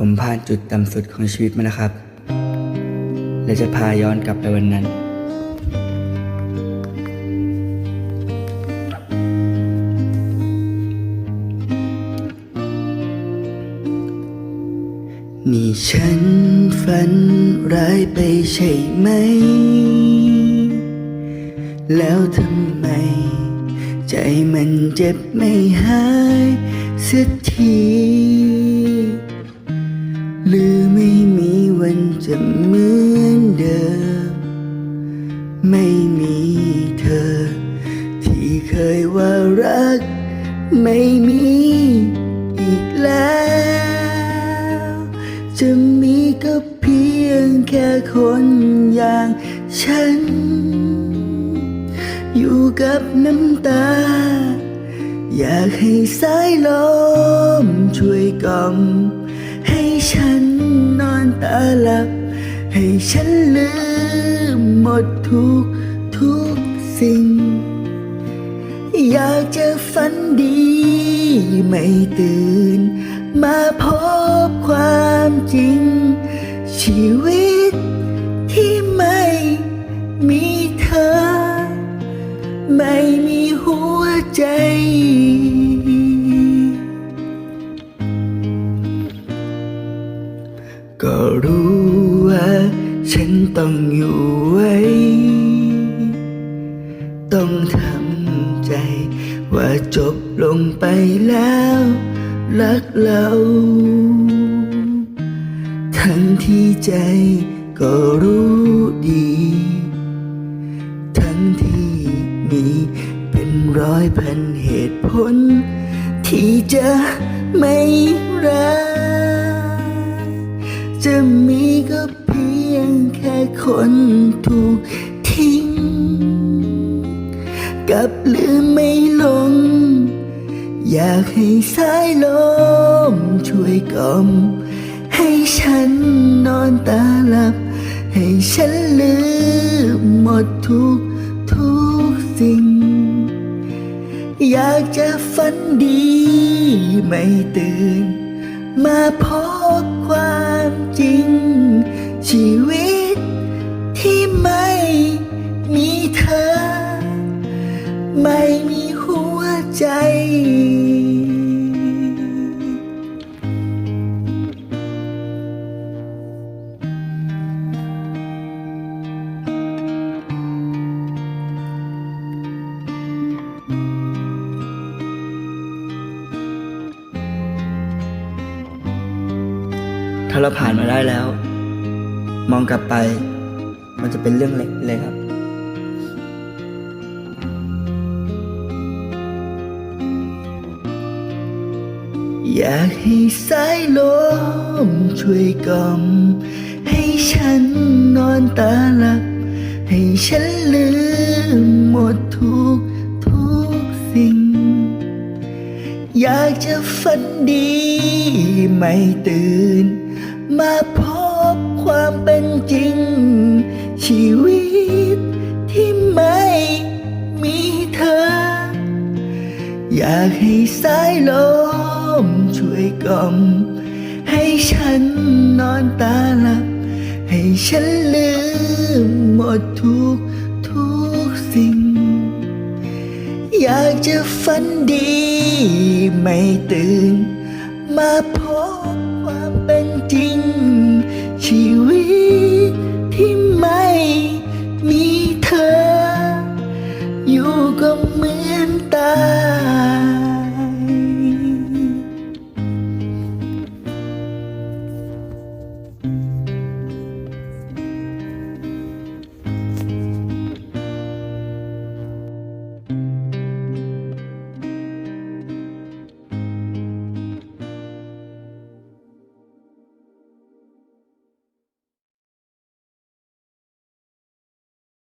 ผมผ่านจุดต่ำสุดของชีวิตมาแล้วครับ และจะพาย้อนกลับไปวันนั้น นี่ฉันฝันร้ายไปใช่ไหม แล้วทำไม ใจมันเจ็บไม่หายสักที ไม่มีเธอ ที่เคยว่ารัก ไม่มีอีกแล้ว จะมีก็เพียงแค่คนอย่างฉัน อยู่กับน้ำตา อยากให้สายลมช่วยกล่อมให้ฉันนอนตาหลับ ให้ฉันลืม หมดทุกทุกสิ่ง อยากจะฝันดี ไม่ตื่น มาพบความจริง ชีวิต ต้องอยู่ไว้ ต้องทำใจ ว่าจบลงไปแล้ว รักเรา ทั้งที่ใจก็รู้ดี ทั้งที่มีเป็นร้อยพันเหตุผล ที่จะไม่รักจะมีก็ คนถูกทิ้ง กับลืมไม่ลง อยากให้สายลมช่วยกล่อม ให้ฉันนอนตาหลับ ให้ฉันลืมหมดทุกทุกสิ่ง อยากจะฝันดีไม่ตื่น มาพบความจริงชีวิต ไม่มีเธอ ไม่มีหัวใจ ถ้าเราผ่านมาได้แล้ว มองกลับไป มันจะเป็นเรื่องเล็กเลยครับ อยากให้สายลมช่วยกล่อม ให้ฉันนอนตาหลับ ให้ฉันลืมหมดทุกทุกสิ่ง อยากจะฝันดีไม่ตื่น มาพบความเป็นจริง ชีวิตที่ไม่มีเธอ อยากให้สายลมช่วยกล่อม ให้ฉันนอนตาหลับ ให้ฉันลืมหมดทุกทุกสิ่ง อยากจะฝันดีไม่ตื่น มาพบ